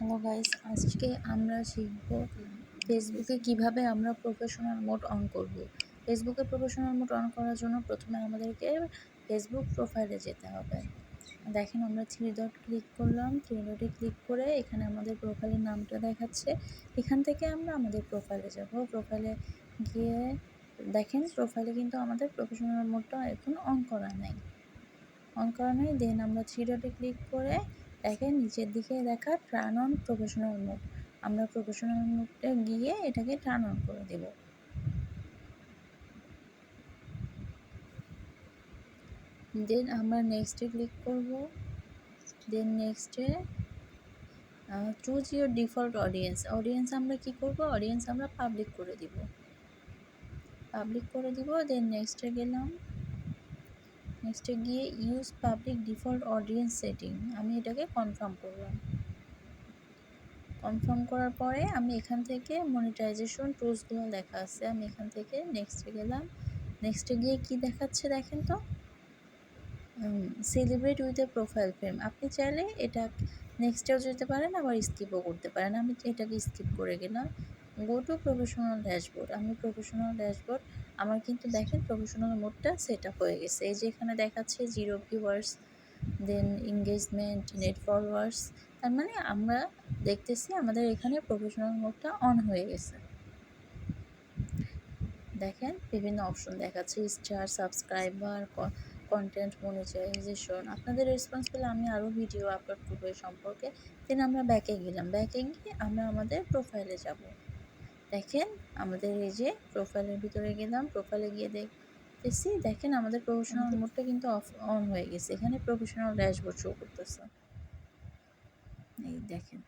Hello guys আজকে আমরা শিখব ফেসবুকে কীভাবে আমরা প্রফেশনাল মোড অন করব। ফেসবুকে প্রফেশনাল মোড অন করার জন্য প্রথমে আমাদেরকে ফেসবুক প্রোফাইলে যেতে হবে। দেখেন, আমরা থ্রি ডট ক্লিক করলাম। থ্রি ডটে ক্লিক করে এখানে আমাদের প্রোফাইলের নামটা দেখাচ্ছে। এখান থেকে আমরা আমাদের প্রোফাইলে যাব। প্রোফাইলে গিয়ে দেখেন প্রোফাইলে কিন্তু আমাদের প্রফেশনাল মোডটা এখন অন করা নাই। অন করা নাই দেন আমরা থ্রি ডটে ক্লিক করে দেখেন নিচের দিকে দেখা টার্ন অন প্রফেশনাল মোড আমরা প্রফেশনাল মোডে গিয়ে এটাকে টার্ন অন করে দেব। দেন আমরা নেক্সটে ক্লিক করব। দেন নেক্সটে choose your default audience audience আমরা কি করব? অডিয়েন্স আমরা পাবলিক করে দিব। পাবলিক করে দিব। দেন নেক্সটে গেলাম। নেক্সটে গিয়ে use public default audience setting আমি এটাকে কনফার্ম করলাম। কনফার্ম করার পরে আমি এখান থেকে মনিটাইজেশন টুলসগুলো লেখা আছে, আমি এখান থেকে নেক্সটে গেলাম। নেক্সটে গিয়ে কি দেখাচ্ছে দেখেন তো? Celebrate with a profile frame আপনি চাইলে এটা নেক্সটেও যেতে পারেন, আবার স্কিপও করতে পারেন। আমি এটাকে স্কিপ করে গেলাম। গো টু প্রফেশনাল ড্যাশবোর্ড আমি প্রফেশনাল ড্যাশবোর্ড আমার কিন্তু দেখেন প্রফেশনাল মোডটা সেট আপ হয়ে গেছে। এই যে এখানে দেখাচ্ছে zero viewers then engagement net followers তার মানে আমরা দেখতেছি আমাদের এখানে প্রফেশনাল মোডটা অন হয়ে গেছে। দেখেন বিভিন্ন অপশন দেখাচ্ছে স্টার সাবস্ক্রাইবার কন্টেন্ট মনিটাইজেশন আপনাদের রেসপন্স পেলে আমি আরও ভিডিও আপলোড করব সম্পর্কে। দেন আমরা ব্যাকে গেলাম। ব্যাকে গিয়ে আমরা আমাদের প্রোফাইলে যাব। দেখেন আমাদের এই যে প্রোফাইলের ভিতরে গেলাম প্রোফাইলে গিয়ে দেখতেছি দেখেন আমাদের প্রফেশনাল মোডটা কিন্তু অফ অন হয়ে গেছে। এখানে প্রফেশনাল ড্যাশবোর্ড শো করতেছে। এই দেখেন।